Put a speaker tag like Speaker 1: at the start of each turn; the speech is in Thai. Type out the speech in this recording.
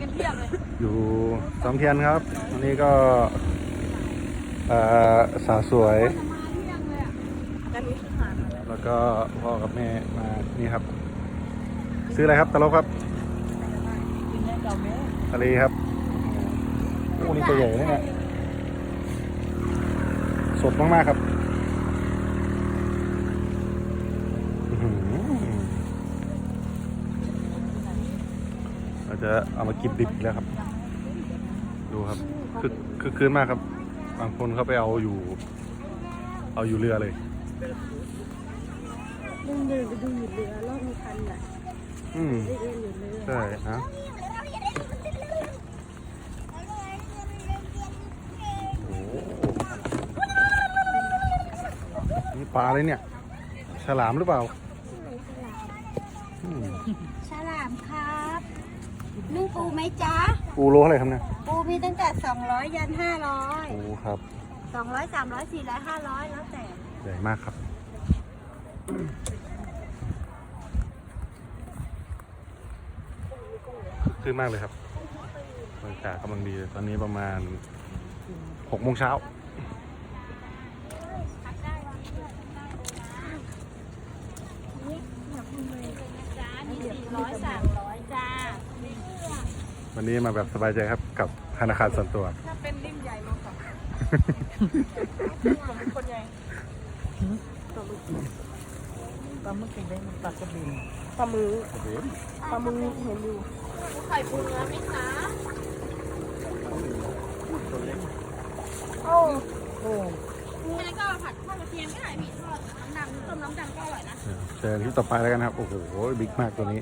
Speaker 1: กันเพียบเลย
Speaker 2: อยู่จอมเทียนครับวันนี้ก็เอ่อสาวสวย
Speaker 1: จะมาเที่ยงเลยอะกันนี้คือหาดอะไร
Speaker 2: แล้วก็พ่อกับแม่มานี่ครับ ซื้ออะไรครับตะลบครับ
Speaker 1: กินได้เก่าแม่
Speaker 2: ทะเลครับโอ้นี่ตัวใหญ่นะเนี่ยสดมากๆครับอื้อหือเรา จะเอามากินดิบอีกแล้วครับ ดูครับคือคือคืนมากครับ บางคนเขาไปเอาอยู่ เอาอยู่เรือเลย
Speaker 1: ลุงเดินไปดูอยู่เรือรอบมีคันอะ
Speaker 2: อืม
Speaker 1: ได้เอ็นอยู่เรือ
Speaker 2: ใช่ฮะโอ้โหนี่ปลาเลยเนี่ย ฉลามหรือเปล่าอืม
Speaker 3: ฉลามครับ นึ่งปูไหมจ๊ะ
Speaker 2: ปูโลเท่าไหร่ครับเนี่ย
Speaker 3: ปูมีตั้งแต่ 200 ยัน
Speaker 2: ปูครับ
Speaker 3: 500 200 300 400 500 แล้วแต่
Speaker 2: ใหญ่มากครับขึ้นมากเลยครับบรรยากาศกำลังดีเลยตอนนี้ประมาณหกโมงเช้า
Speaker 3: จ้ามี400 300จ้า
Speaker 2: วันนี้มาแบบสบายใจครับกับธนาคารส่วนตัว
Speaker 1: ถ้าเป็นริ่มใหญ่มากกว่าผมเป็นคนใหญ่ตัวลูก
Speaker 4: ปลาหมึกได้มันปลากระเบน
Speaker 1: ปลามือปลามือเห็นอยู่ไข่ปูเนื้อไหมคะโอ้
Speaker 4: โอ้
Speaker 1: มีอะไรก็ผัดทอดกระเทียมก็ได้พี่ทอดน้ำดำต้มน้ำดำก็อร่อยนะ
Speaker 2: เชิญที่ต่อไปแล้วกันครับ โอ้โห บิ๊กมากตัวนี้